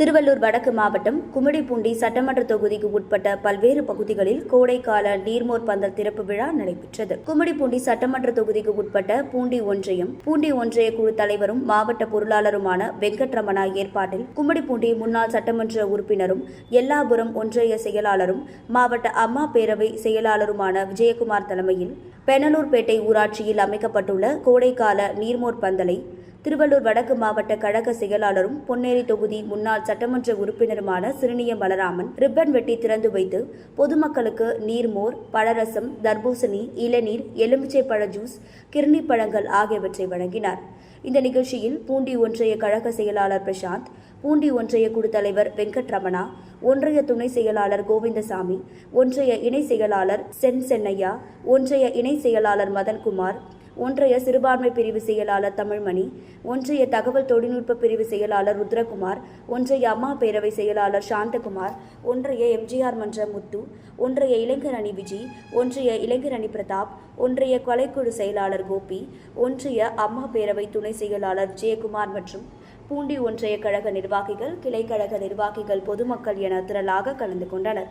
திருவள்ளூர் வடக்கு மாவட்டம் கும்மிடிப்பூண்டி சட்டமன்ற தொகுதிக்கு உட்பட்ட பல்வேறு பகுதிகளில் கோடைக்கால நீர்மோர் பந்தல் திறப்பு விழா நடைபெற்றது. கும்மிடிப்பூண்டி சட்டமன்ற தொகுதிக்கு உட்பட்ட பூண்டி ஒன்றியம் பூண்டி ஒன்றிய குழு தலைவரும் மாவட்ட பொருளாளருமான வெங்கட்ரமணா ஏற்பாட்டில் கும்மிடிப்பூண்டி முன்னாள் சட்டமன்ற உறுப்பினரும் எல்லாபுரம் ஒன்றிய செயலாளரும் மாவட்ட அம்மா பேரவை செயலாளருமான விஜயகுமார் தலைமையில் பெனலூர்பேட்டை ஊராட்சியில் அமைக்கப்பட்டுள்ள கோடைக்கால நீர்மோர் பந்தலை திருவள்ளூர் வடக்கு மாவட்ட கழக செயலாளரும் பொன்னேரி தொகுதி முன்னாள் சட்டமன்ற உறுப்பினருமான சிறுனிய பலராமன் ரிப்பன் வெட்டி திறந்து வைத்து பொதுமக்களுக்கு நீர்மோர் பழரசம் தர்பூசணி இளநீர் எலுமிச்சை பழ ஜூஸ் கிர்னி பழங்கள் ஆகியவற்றை வழங்கினார். இந்த நிகழ்ச்சியில் பூண்டி ஒன்றிய கழக செயலாளர் பிரசாந்த் பூண்டி ஒன்றிய குழு தலைவர் வெங்கட்ரமணா ஒன்றிய துணை செயலாளர் கோவிந்தசாமி ஒன்றிய இணை செயலாளர் சென் சென்னையா ஒன்றிய இணை செயலாளர் மதன்குமார் ஒன்றிய சிறுபான்மை பிரிவு செயலாளர் தமிழ்மணி ஒன்றிய தகவல் தொழில்நுட்ப பிரிவு செயலாளர் ருத்ரகுமார் ஒன்றிய அம்மா பேரவை செயலாளர் சாந்தகுமார் ஒன்றிய எம்ஜிஆர் மன்ற முத்து ஒன்றிய இளைஞர் அணி விஜய் ஒன்றிய இளைஞர் அணி பிரதாப் ஒன்றிய கொலைக்குழு செயலாளர் கோபி ஒன்றிய அம்மா பேரவை துணை செயலாளர் ஜெயக்குமார் மற்றும் பூண்டி ஒன்றிய கழக நிர்வாகிகள் கிளைக்கழக நிர்வாகிகள் பொதுமக்கள் என திரளாக கலந்து கொண்டனர்.